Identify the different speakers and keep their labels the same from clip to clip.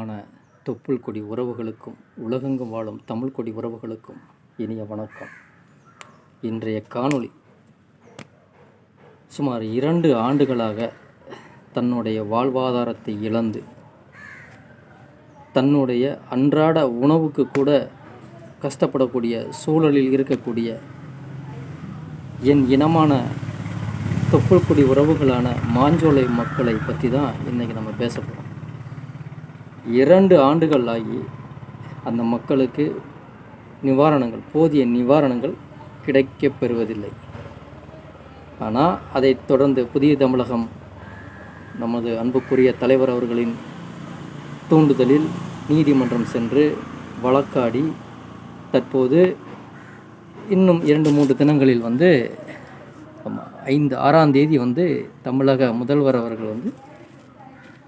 Speaker 1: பிரியமான தொப்புள் கொடி உறவுகளுக்கும் உலகெங்கும் வாழும் தமிழ் கொடி உறவுகளுக்கும் இனிய வணக்கம். இன்றைய காணொளி சுமார் இரண்டு ஆண்டுகளாக தன்னுடைய வாழ்வாதாரத்தை இழந்து தன்னுடைய அன்றாட உணவுக்கு கூட கஷ்டப்படக்கூடிய சூழலில் இருக்கக்கூடிய என் இனமான தொப்புள்குடி உறவுகளான மாஞ்சோலை மக்களை பற்றி தான் இன்றைக்கி நம்ம பேச போகிறோம் இரண்டு ஆண்டுகள் ஆகி அந்த மக்களுக்கு நிவாரணங்கள் போதிய நிவாரணங்கள் கிடைக்கப் பெறுவதில்லை ஆனால் அதைத் தொடர்ந்து புதிய தமிழகம் நமது அன்புக்குரிய தலைவர் அவர்களின் தூண்டுதலில் நீதிமன்றம் சென்று வழக்காடி தற்போது இன்னும் இரண்டு மூன்று தினங்களில் வந்து ஐந்து ஆறாம் தேதி வந்து தமிழக முதல்வர் அவர்கள் வந்து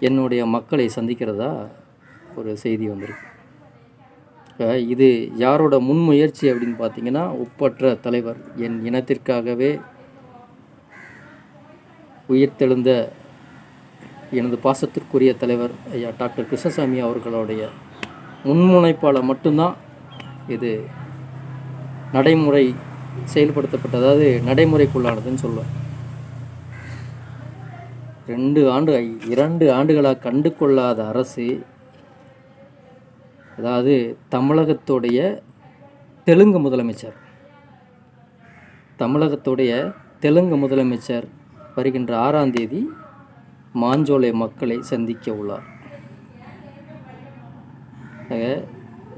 Speaker 1: என்னுடைய மக்களை சந்திக்கிறதா ஒரு செய்தி வந்திருக்கு. இது யாரோட முன்முயற்சி அப்படின்னு பார்த்தீங்கன்னா ஒப்பற்ற தலைவர். என் இனத்திற்காகவே உயிர்த்தெழுந்த எனது பாசத்திற்குரிய தலைவர் ஐயா டாக்டர் கிருஷ்ணசாமி அவர்களுடைய முன்முனைப்பால் மட்டும்தான் இது நடைமுறை செயல்படுத்தப்பட்ட அதாவது நடைமுறைக்குள்ளானதுன்னு சொல்லுவேன். ரெண்டு ஆண்டு இரண்டு ஆண்டுகளாக கண்டு கொள்ளாத அரசு அதாவது தமிழகத்துடைய தெலுங்கு முதலமைச்சர். தமிழகத்துடைய தெலுங்கு முதலமைச்சர் வருகின்ற ஆறாம் தேதி மாஞ்சோலை மக்களை சந்திக்க உள்ளார்.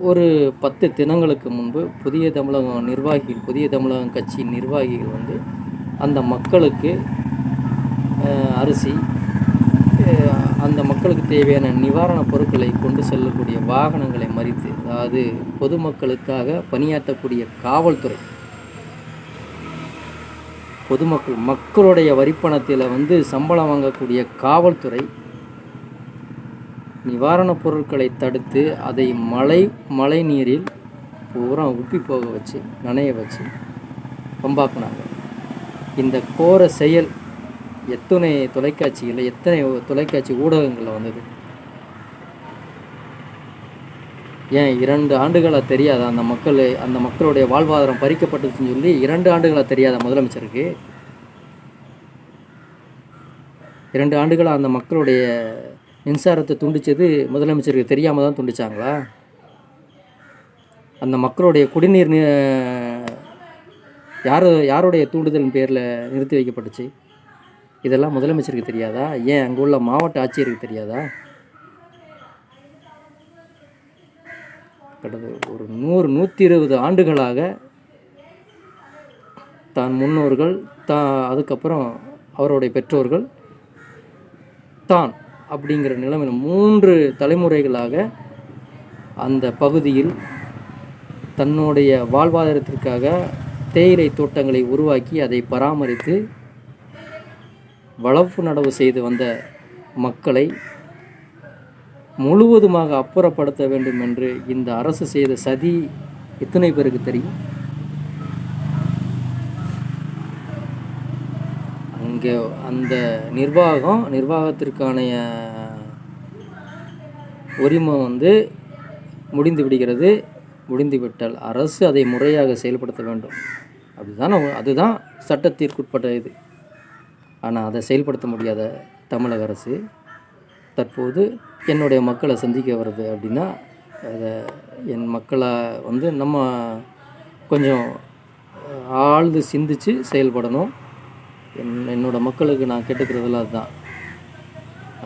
Speaker 1: ஒரு பத்து தினங்களுக்கு முன்பு புதிய தமிழகம் நிர்வாகிகள் புதிய தமிழகம் கட்சியின் நிர்வாகிகள் வந்து அந்த மக்களுக்கு அரிசி அந்த மக்களுக்கு தேவையான நிவாரணப் பொருட்களை கொண்டு செல்லக்கூடிய வாகனங்களை மறித்து அதாவது பொதுமக்களுக்காக பணியாற்றக்கூடிய காவல்துறை. பொதுமக்கள் மக்களுடைய வரிப்பணத்தில் வந்து சம்பளம் வாங்கக்கூடிய காவல்துறை நிவாரணப் பொருட்களை தடுத்து அதை மழை மழை நீரில் பூரா உப்பி போக வச்சு நனைய வச்சு பம்பாக்குனாங்க. இந்த கோர செயல் எத்தனை தொலைக்காட்சிகளில் எத்தனை தொலைக்காட்சி ஊடகங்களில் வந்தது? ஏன் இரண்டு ஆண்டுகளாக தெரியாதா? அந்த மக்கள் அந்த மக்களுடைய வாழ்வாதாரம் பறிக்கப்பட்டதுன்னு சொல்லி இரண்டு ஆண்டுகளாக தெரியாத முதலமைச்சருக்கு? இரண்டு ஆண்டுகளாக அந்த மக்களுடைய மின்சாரத்தை துண்டித்தது முதலமைச்சருக்கு தெரியாமல் தான் துண்டித்தாங்களா அந்த மக்களுடைய குடிநீர் யார் யாருடைய தூண்டுதலின் பேரில் நிறுத்தி வைக்கப்பட்டுச்சு? இதெல்லாம் முதலமைச்சருக்கு தெரியாதா? ஏன் அங்கே உள்ள மாவட்ட ஆட்சியருக்கு தெரியாதா? கடந்த ஒரு நூறு நூற்றி இருபது ஆண்டுகளாக தான் முன்னோர்கள் தா அதுக்கப்புறம் அவருடைய பெற்றோர்கள் தான் அப்படிங்கிற நிலைமையில் மூன்று தலைமுறைகளாக அந்த பகுதியில் தன்னுடைய வாழ்வாதாரத்திற்காக தேயிலை தோட்டங்களை உருவாக்கி அதை பராமரித்து வளர்ப்பு நடவு செய்து வந்த மக்களை முழுவதுமாக அப்புறப்படுத்த வேண்டும் என்று இந்த அரசு செய்த சதி எத்தனை பேருக்கு தெரியும்? அங்கே அந்த நிர்வாகம் நிர்வாகத்திற்கான உரிமை வந்து முடிந்து விடுகிறது. முடிந்துவிட்டால் அரசு அதை முறையாக செயல்படுத்த வேண்டும். அப்படிதான் அதுதான் சட்டத்திற்குட்பட்ட இது. ஆனால் அதை செயல்படுத்த முடியாத தமிழக அரசு தற்போது என்னுடைய மக்களை சந்திக்க வருது அப்படின்னா அதை என் மக்களை வந்து நம்ம கொஞ்சம் ஆழ்ந்து சிந்திச்சு செயல்படணும். என் என்னோட மக்களுக்கு நான் கேட்டுக்கிறதுல அதுதான்.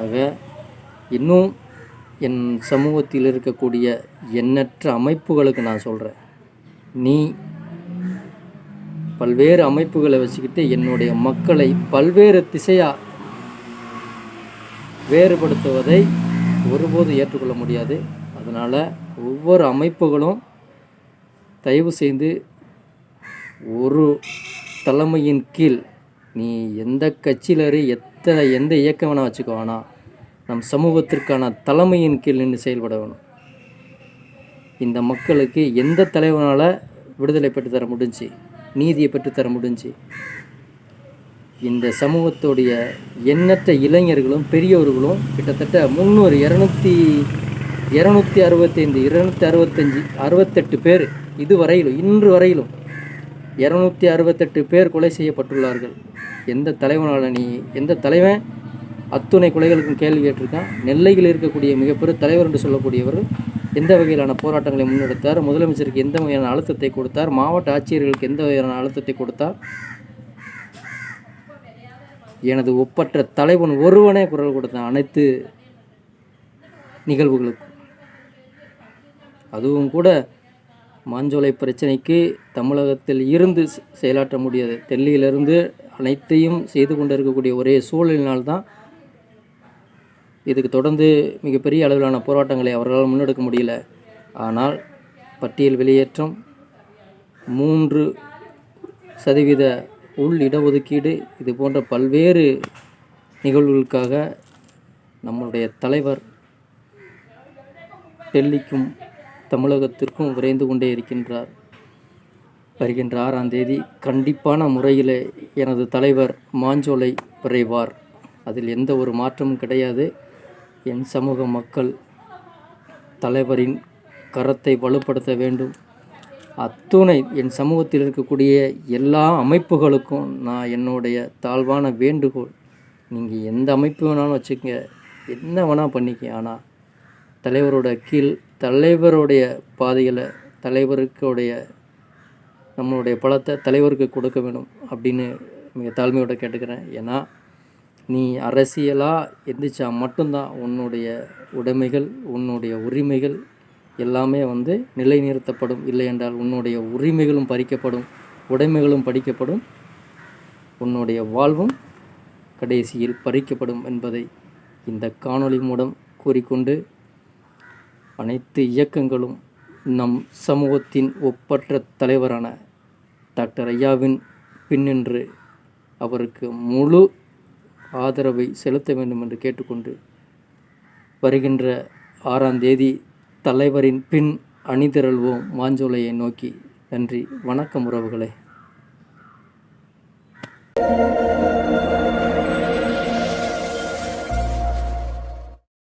Speaker 1: ஆக இன்னும் என் சமூகத்தில் இருக்கக்கூடிய எண்ணற்ற அமைப்புகளுக்கு நான் சொல்கிறேன் நீ பல்வேறு அமைப்புகளை வச்சுக்கிட்டு என்னுடைய மக்களை பல்வேறு திசையாக வேறுபடுத்துவதை ஒருபோது ஏற்றுக்கொள்ள முடியாது. அதனால் ஒவ்வொரு அமைப்புகளும் தயவு செய்து ஒரு தலைமையின் கீழ் நீ எந்த கட்சியிலரு எத்தனை எந்த இயக்கம் வேணால் வச்சுக்கோ வேணாம் நம் சமூகத்திற்கான தலைமையின் கீழ் நின்று செயல்பட வேணும். இந்த மக்களுக்கு எந்த தலைவனால் விடுதலை பெற்றுத்தர முடிஞ்சு நீதியை பெற்றுத்தர முடிஞ்சு. இந்த சமூகத்துடைய எண்ணற்ற இளைஞர்களும் பெரியவர்களும் கிட்டத்தட்ட முந்நூறு இரநூத்தி இரநூத்தி அறுபத்தைந்து இருநூத்தி அறுபத்தஞ்சி அறுபத்தெட்டு பேர் இதுவரையிலும் இன்று வரையிலும் இரநூத்தி அறுபத்தெட்டு பேர் கொலை செய்யப்பட்டுள்ளார்கள். எந்த தலைவனால நீ எந்த தலைவன்? அத்துணை கொலைகளுக்கும் கேள்வி கேட்டிருக்கான். நெல்லையில் இருக்கக்கூடிய மிகப்பெரிய தலைவர் என்று சொல்லக்கூடியவர் எந்த வகையிலான போராட்டங்களை முன்னெடுத்தார்? முதலமைச்சருக்கு எந்த வகையான அழுத்தத்தை கொடுத்தார்? மாவட்ட ஆட்சியர்களுக்கு எந்த வகையான அழுத்தத்தை கொடுத்தார்? எனது ஒப்பற்ற தலைவன் ஒருவனே குரல் கொடுத்தான் அனைத்து நிகழ்வுகளுக்கும். அதுவும் கூட மாஞ்சோலை பிரச்சனைக்கு தமிழகத்தில் இருந்து செயலாற்ற முடியாது. டெல்லியிலிருந்து அனைத்தையும் செய்து கொண்டு இருக்கக்கூடிய ஒரே சூழலினால்தான் இதுக்கு தொடர்ந்து மிகப்பெரிய அளவிலான போராட்டங்களை அவர்களால் முன்னெடுக்க முடியல. ஆனால் பட்டியல் வெளியேற்றம் மூன்று சதவீத உள் இடஒதுக்கீடு இது போன்ற பல்வேறு நிகழ்வுகளுக்காக நம்மளுடைய தலைவர் டெல்லிக்கும் தமிழகத்திற்கும் விரைந்து கொண்டே இருக்கின்றார். வருகின்ற ஆறாம் தேதி கண்டிப்பான முறையில் எனது தலைவர் மாஞ்சோலை விரைவார். அதில் எந்த ஒரு மாற்றமும் கிடையாது. என் சமூக மக்கள் தலைவரின் கரத்தை வலுப்படுத்த வேண்டும். அத்துணை என் சமூகத்தில் இருக்கக்கூடிய எல்லா அமைப்புகளுக்கும் நான் என்னுடைய தாழ்வான வேண்டுகோள். நீங்கள் எந்த அமைப்பு வேணாலும் வச்சுக்கோங்க. என்ன வேணால் பண்ணிக்க. ஆனால் தலைவரோட கீழ் தலைவருடைய பாதையில் தலைவருக்குடைய நம்மளுடைய பலத்தை தலைவருக்கு கொடுக்க வேணும் அப்படின்னு மிக தாழ்மையோட கேட்டுக்கிறேன். ஏன்னா நீ அரசியலாக எந்திரிச்சா மட்டும்தான் உன்னுடைய உடைமைகள் உன்னுடைய உரிமைகள் எல்லாமே வந்து நிலைநிறுத்தப்படும். இல்லை என்றால் உன்னுடைய உரிமைகளும் பறிக்கப்படும் உடைமைகளும் பறிக்கப்படும். உன்னுடைய வாழ்வும் கடைசியில் பறிக்கப்படும் என்பதை இந்த காணொளி மூலம் கூறிக்கொண்டு அனைத்து இயக்கங்களும் நம் சமூகத்தின் ஒப்பற்ற தலைவரான டாக்டர் ஐயாவின் பின்னின்று அவருக்கு முழு ஆதரவை செலுத்த வேண்டும் என்று கேட்டுக்கொண்டு வருகின்ற ஆறாம் தேதி தலைவரின் பின் அணிதிரள்வோம். மாஞ்சோலையை நோக்கி நன்றி. வணக்கம் உறவுகளே.